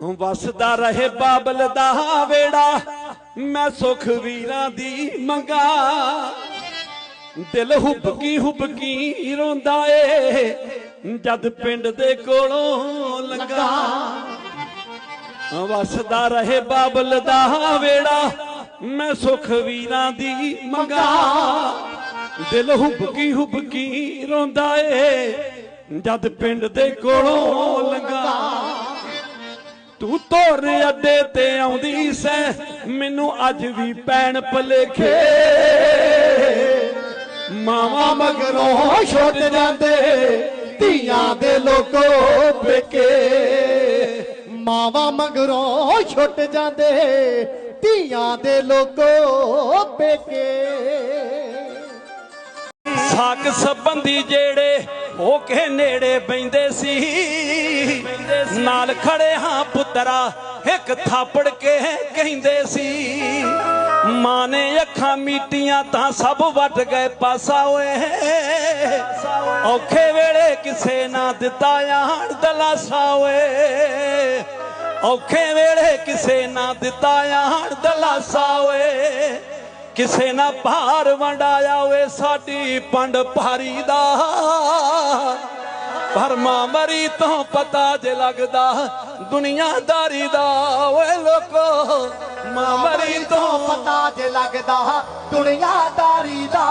ਵਸਦਾ ਰਹੇ ਬਾਬਲ ਦਾ ਵੇੜਾ, ਮੈਂ ਸੁਖ ਵੀਰਾਂ ਦੀ ਮੰਗਾ। ਦਿਲ ਹੁਬਕੀ ਹੁਬਕੀ ਰੋਂਦਾ ਏ, ਜਦ ਪਿੰਡ ਦੇ ਕੋਲੋਂ ਲੰਗਾ ਵਸਦਾ ਰਹੇ ਬਾਬਲ ਦਾ ਵੇੜਾ, ਮੈਂ ਸੁਖ ਵੀਰਾਂ ਦੀ ਮੰਗਾ। ਦਿਲ ਹੁਬਕੀ ਹੁਬਕੀ ਰੋਂਦਾ ਏ, ਜਦ ਪਿੰਡ ਦੇ ਕੋਲੋਂ ਤੂੰ ਤੋਰ ਅੱਡੇ ਤੇ ਆਉਂਦੀ ਸੈ, ਮੈਨੂੰ ਅੱਜ ਵੀ ਪੈਣ ਭਲੇਖੇ। ਮਾਵਾ ਮਗਰੋਂ ਛੁੱਟ ਜਾਂਦੇ, ਧੀਆਂ ਦੇ ਲੋਕੋ ਪੇਕੇ। ਮਾਵਾ ਮਗਰੋਂ ਛੁੱਟ ਜਾਂਦੇ, ਧੀਆਂ ਦੇ ਲੋਕੋ ਪੇਕੇ। ਸਾਕ ਸੰਬੰਧੀ ਜਿਹੜੇ ਹੋ ਕੇ ਨੇੜੇ ਬੈੰਦੇ ਸੀ ਨਾਲ ਖੜੇ ਹਾਂ ਪੁੱਤਰਾ, ਇੱਕ ਥਾਪੜ ਕੇ ਕਹਿੰਦੇ ਸੀ, ਮਾਂ ਨੇ ਅੱਖਾਂ ਮੀਟੀਆਂ ਤਾਂ ਸਭ ਵੱਟ ਗਏ ਪਾਸਾ ਓਏ। ਔਖੇ ਵੇਲੇ ਕਿਸੇ ਨਾ ਦਿੱਤਾ ਆਣ ਦਲਾਸਾ ਓਏ। ਔਖੇ ਵੇਲੇ ਕਿਸੇ ਨਾ ਦਿੱਤਾ ਆਣ ਦਲਾਸਾ ਓਏ। ਕਿਸੇ ਨਾ ਭਾਰ ਵੰਡਾਇਆ ਓਏ ਸਾਡੀ ਪੰਡ ਭਾਰੀ ਦਾ। ਪਰ ਮਾਂ ਮਰੀ ਤੋਂ ਪਤਾ ਜੇ ਲੱਗਦਾ ਦੁਨੀਆਦਾਰੀ ਦਾ ਓਏ ਲੋਕੋ ਮਾਂ ਮਰੀ ਤੋਂ ਪਤਾ ਜੇ ਲੱਗਦਾ ਦੁਨੀਆਦਾਰੀ ਦਾ।